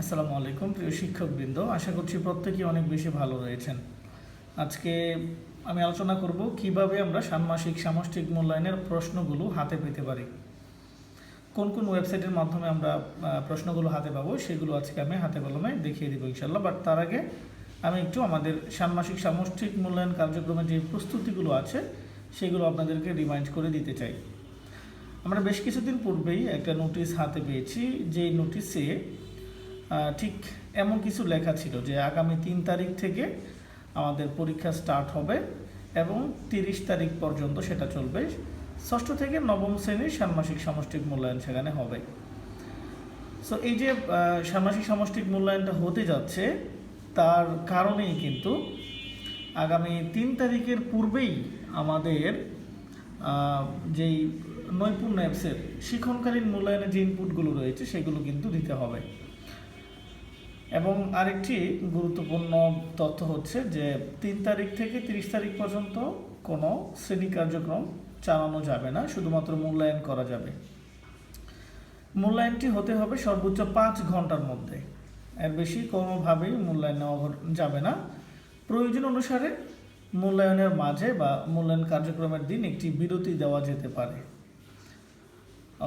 আসসালামু আলাইকুম, প্রিয় শিক্ষকবৃন্দ। আশা করছি প্রত্যেকেই অনেক বেশি ভালো রয়েছেন। আজকে আমি আলোচনা করব কীভাবে আমরা ষান্মাসিক সামষ্টিক মূল্যায়নের প্রশ্নগুলো হাতে পেতে পারি। কোন কোন ওয়েবসাইটের মাধ্যমে আমরা প্রশ্নগুলো হাতে পাবো সেগুলো আজকে আমি হাতে কলমে দেখিয়ে দেবো ইনশাল্লাহ বাট তার আগে আমি একটু আমাদের ষান্মাসিক সামষ্টিক মূল্যায়ন কার্যক্রমের যে প্রস্তুতিগুলো আছে, সেগুলো আপনাদেরকে রিমাইন্ড করে দিতে চাই। আমরা বেশ কিছুদিন পূর্বেই একটা নোটিশ হাতে পেয়েছি যে নোটিশে ঠিক এমন কিছু লেখা ছিল যে আগামী তিন তারিখ থেকে আমাদের পরীক্ষা স্টার্ট হবে এবং তিরিশ তারিখ পর্যন্ত সেটা চলবে। ষষ্ঠ থেকে নবম শ্রেণির ষান্মাসিক সামষ্টিক মূল্যায়ন সেখানে হবে। সো এই যে ষান্মাসিক সামষ্টিক মূল্যায়নটা হতে যাচ্ছে, তার কারণেই কিন্তু আগামী তিন তারিখের পূর্বেই আমাদের যেই নৈপুণ্য অ্যাপসের শিক্ষণকালীন মূল্যায়নের যে ইনপুটগুলো রয়েছে, সেগুলো কিন্তু দিতে হবে। এবং আরেকটি গুরুত্বপূর্ণ তথ্য হচ্ছে যে তিন তারিখ থেকে তিরিশ তারিখ পর্যন্ত কোনো শ্রেণি কার্যক্রম চালানো যাবে না, শুধুমাত্র মূল্যায়ন করা যাবে। মূল্যায়নটি হতে হবে সর্বোচ্চ পাঁচ ঘণ্টার মধ্যে। এর বেশি কোনোভাবেই মূল্যায়ন নেওয়া যাবে না। প্রয়োজন অনুসারে মূল্যায়নের মাঝে বা মূল্যায়ন কার্যক্রমের দিন একটি বিরতি দেওয়া যেতে পারে।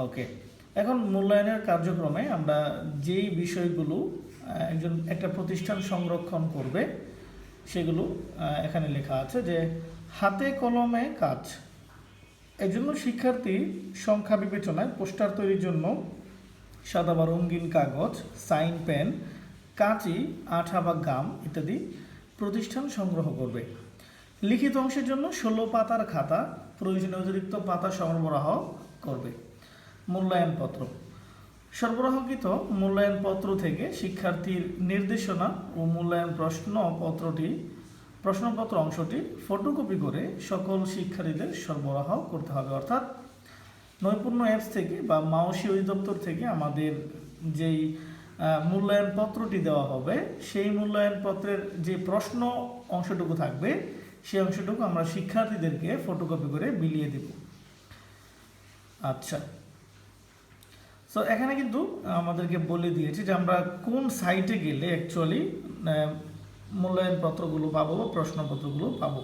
ওকে, এখন মূল্যায়নের কার্যক্রমে আমরা যেই বিষয়গুলো একজন একটা প্রতিষ্ঠান সংরক্ষণ করবে, সেগুলো এখানে লেখা আছে যে হাতে কলমে কাজ। এই জন্য শিক্ষার্থী সংখ্যা বিবেচনায় পোস্টার তৈরির জন্য সাদা বা রঙিন কাগজ, সাইন পেন, কাঁচি, আঠা বা গাম ইত্যাদি প্রতিষ্ঠান সংগ্রহ করবে। লিখিত অংশের জন্য ষোলো পাতার খাতা প্রয়োজনীয় অতিরিক্ত পাতা সরবরাহ করবে। মূল্যায়নপত্র। সরবরাহকৃত মূল্যায়নপত্র থেকে শিক্ষার্থীর নির্দেশনা ও মূল্যায়ন প্রশ্নপত্রটি প্রশ্নপত্র অংশটি ফটোকপি করে সকল শিক্ষার্থীদের সরবরাহ করতে হবে। অর্থাৎ নৈপুণ্য অ্যাপস থেকে বা মাওসি অধিদপ্তর থেকে আমাদের যেই আহ, মূল্যায়নপত্রটি দেওয়া হবে সেই মূল্যায়নপত্রের যে প্রশ্ন অংশটুকু থাকবে সেই অংশটুকু আমরা শিক্ষার্থীদেরকে ফটোকপি করে বিলিয়ে দেব। আচ্ছা। সো এখানে কিন্তু আমাদেরকে বলে দিয়েছে যে আমরা কোন সাইটে গেলে অ্যাকচুয়ালি মূল্যায়নপত্রগুলো পাবো বা প্রশ্নপত্রগুলো পাবো।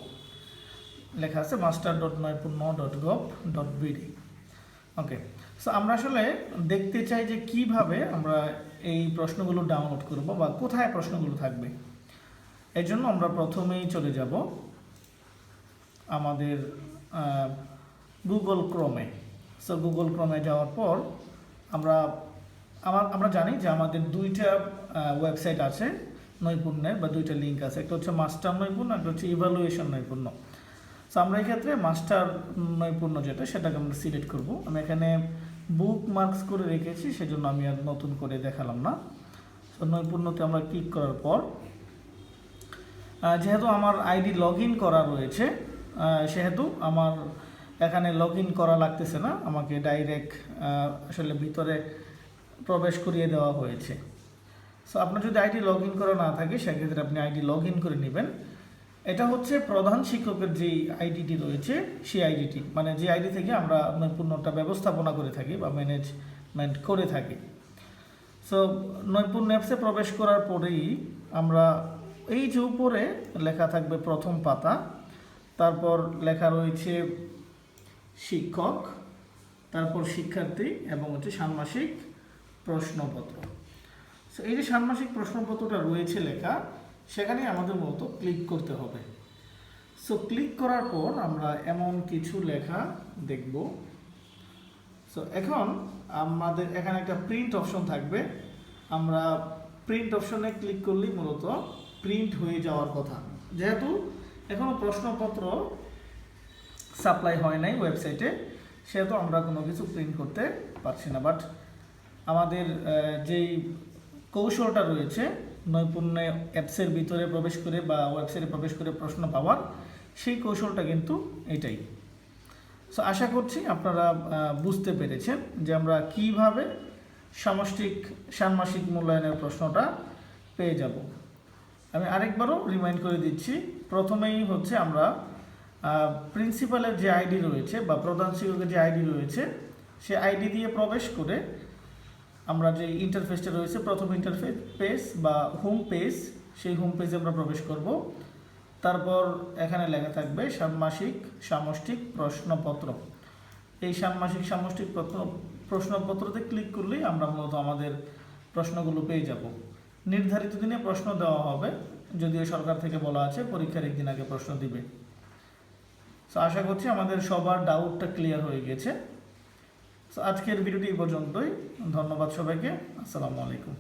লেখা আছে master dot Naipunya dot gov dot BD okay so আমরা আসলে দেখতে চাই যে কীভাবে আমরা এই প্রশ্নগুলো ডাউনলোড করব বা কোথায় প্রশ্নগুলো থাকবে। এই জন্য আমরা প্রথমেই চলে যাব আমাদের গুগল ক্রমে সো গুগল ক্রমে যাওয়ার পর আমরা, আমার, আমরা জানি যে আমাদের দুইটা ওয়েবসাইট আছে, নৈপুণ্যের বা দুইটা লিঙ্ক আছে। একটা হচ্ছে মাস্টার নৈপুণ্য, একটা হচ্ছে ইভালুয়েশন নৈপুণ্য। সো আমরা এই ক্ষেত্রে মাস্টার নৈপুণ্য যেটা, সেটাকে আমরা সিলেক্ট করব। আমি এখানে বুক মার্কস করে রেখেছি, সেজন্য আমি আর নতুন করে দেখালাম না। সো নৈপুণ্যতে আমরা ক্লিক করার পর যেহেতু আমার আইডি লগ ইন করা রয়েছে সেহেতু আমার এখানে লগ করা লাগতেছে না, আমাকে ডাইরেক্ট আসলে ভিতরে প্রবেশ করিয়ে দেওয়া হয়েছে। সো আপনার যদি আইডি লগ ইন করা না থাকে, সেক্ষেত্রে আপনি আইডি লগ করে নেবেন। এটা হচ্ছে প্রধান শিক্ষকের যেই আইডিটি রয়েছে, সেই আইডিটি মানে যে আইডি থেকে আমরা নৈপুণ্যটা ব্যবস্থাপনা করে থাকি বা ম্যানেজমেন্ট করে থাকি। সো নৈপুণ্য অ্যাপসে প্রবেশ করার পরেই আমরা এই যে উপরে লেখা থাকবে প্রথম পাতা, তারপর লেখা রয়েছে শিক্ষক, তারপর শিক্ষার্থী এবং হচ্ছে ষান্মাসিক প্রশ্নপত্র। সো এই যে ষান্মাসিক প্রশ্নপত্রটা রয়েছে লেখা সেখানে আমাদের মূলত ক্লিক করতে হবে। সো ক্লিক করার পর আমরা এমন কিছু লেখা দেখব। সো এখন আমাদের এখানে একটা প্রিন্ট অপশন থাকবে। আমরা প্রিন্ট অপশনে ক্লিক করলেই মূলত প্রিন্ট হয়ে যাওয়ার কথা। যেহেতু এখনও প্রশ্নপত্র সাপ্লাই হয় নাই ওয়েবসাইটে সেহেতু আমরা কোনো কিছু প্রিন্ট করতে পারছি না। বাট আমাদের যেই কৌশলটা রয়েছে, নৈপুণ্য অ্যাপসের ভিতরে প্রবেশ করে বা ওয়েবসাইটে প্রবেশ করে প্রশ্ন পাওয়ার, সেই কৌশলটা কিন্তু এটাই। সো আশা করছি আপনারা বুঝতে পেরেছেন যে আমরা কীভাবে সামষ্টিক, ষান্মাসিক মূল্যায়নের প্রশ্নটা পেয়ে যাব। আমি আরেকবারও রিমাইন্ড করে দিচ্ছি, প্রথমেই হচ্ছে আমরা প্রিন্সিপালের যে আইডি রয়েছে বা প্রধান শিক্ষকের যে আইডি রয়েছে, সে আইডি দিয়ে প্রবেশ করে আমরা যে ইন্টারফেসটা রয়েছে, প্রথম ইন্টারফেস পেজ বা হোম পেজ সেই হোম পেজে আমরা প্রবেশ করব। তারপর এখানে লেখা থাকবে ষান্মাসিক সামষ্টিক প্রশ্নপত্র। এই ষান্মাসিক সামষ্টিক প্রশ্ন প্রশ্নপত্রতে ক্লিক করলেই আমরা মূলত আমাদের প্রশ্নগুলো পেয়ে যাব। নির্ধারিত দিনে প্রশ্ন দেওয়া হবে, যদিও সরকার থেকে বলা আছে পরীক্ষার একদিন আগে প্রশ্ন দিবে। তো আশা করছি আমাদের সবার ডাউটটা ক্লিয়ার হয়ে গেছে। সো আজকের ভিডিওটি এই পর্যন্তই। ধন্যবাদ সবাইকে। আসসালামু আলাইকুম।